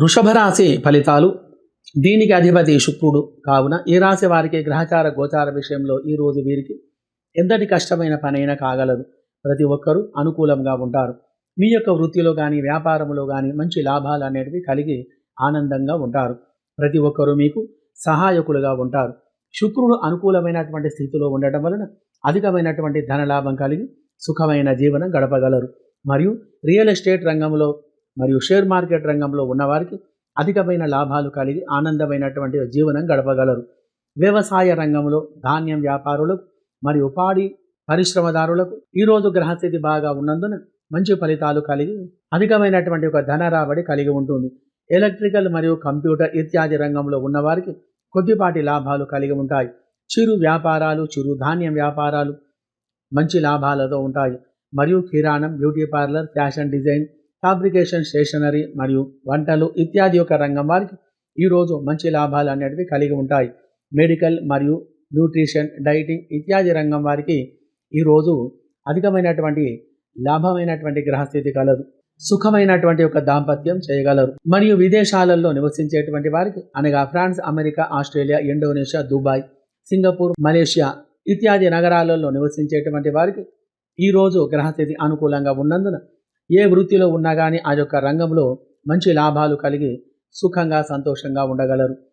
వృషభరాశి ఫలితాలు. దీనికి అధిపతి శుక్రుడు. కావున ఈ రాశి వారికి గ్రహచార గోచార విషయంలో ఈ రోజు వీరికి ఎంతటి కష్టమైన పనైనా కాగలదు. ప్రతి ఒక్కరూ అనుకూలంగా ఉంటారు. మీ యొక్క వృత్తిలో కానీ వ్యాపారంలో కానీ మంచి లాభాలు అనేటివి కలిగి ఆనందంగా ఉంటారు. ప్రతి ఒక్కరూ మీకు సహాయకులుగా ఉంటారు. శుక్రుడు అనుకూలమైనటువంటి స్థితిలో ఉండటం వలన అధికమైనటువంటి ధనలాభం కలిగి సుఖమైన జీవనం గడపగలరు. మరియు రియల్ ఎస్టేట్ రంగంలో మరియు షేర్ మార్కెట్ రంగంలో ఉన్నవారికి అధికమైన లాభాలు కలిగి ఆనందమైనటువంటి జీవనం గడపగలరు. వ్యవసాయ రంగంలో ధాన్యం వ్యాపారులకు మరియు పాడి పరిశ్రమదారులకు ఈరోజు గ్రహస్థితి బాగా ఉన్నందున మంచి ఫలితాలు కలిగి అధికమైనటువంటి ఒక ధన రాబడి కలిగి ఉంటుంది. ఎలక్ట్రికల్ మరియు కంప్యూటర్ ఇత్యాది రంగంలో ఉన్నవారికి కొద్దిపాటి లాభాలు కలిగి ఉంటాయి. చిరు వ్యాపారాలు చిరు ధాన్యం వ్యాపారాలు మంచి లాభాలతో ఉంటాయి. మరియు కిరాణం beauty parlour fashion design fabrication stationery మరియు వంటలు ఇత్యాది యొక్క రంగం వారికి ఈరోజు మంచి లాభాలు అనేటివి కలిగి ఉంటాయి. మెడికల్ మరియు న్యూట్రిషన్ డైటింగ్ ఇత్యాది రంగం వారికి ఈరోజు అధికమైనటువంటి లాభమైనటువంటి గ్రహస్థితి కలదు. సుఖమైనటువంటి ఒక దాంపత్యం చేయగలరు. మరియు విదేశాలలో నివసించేటువంటి వారికి అనగా France America Australia Indonesia Dubai Singapore Malaysia ఇత్యాది నగరాలలో నివసించేటువంటి వారికి ఈరోజు గ్రహస్థితి అనుకూలంగా ఉన్నందున ఏ వృత్తిలో ఉన్నా కానీ ఆ యొక్క రంగంలో మంచి లాభాలు కలిగి సుఖంగా సంతోషంగా ఉండగలరు.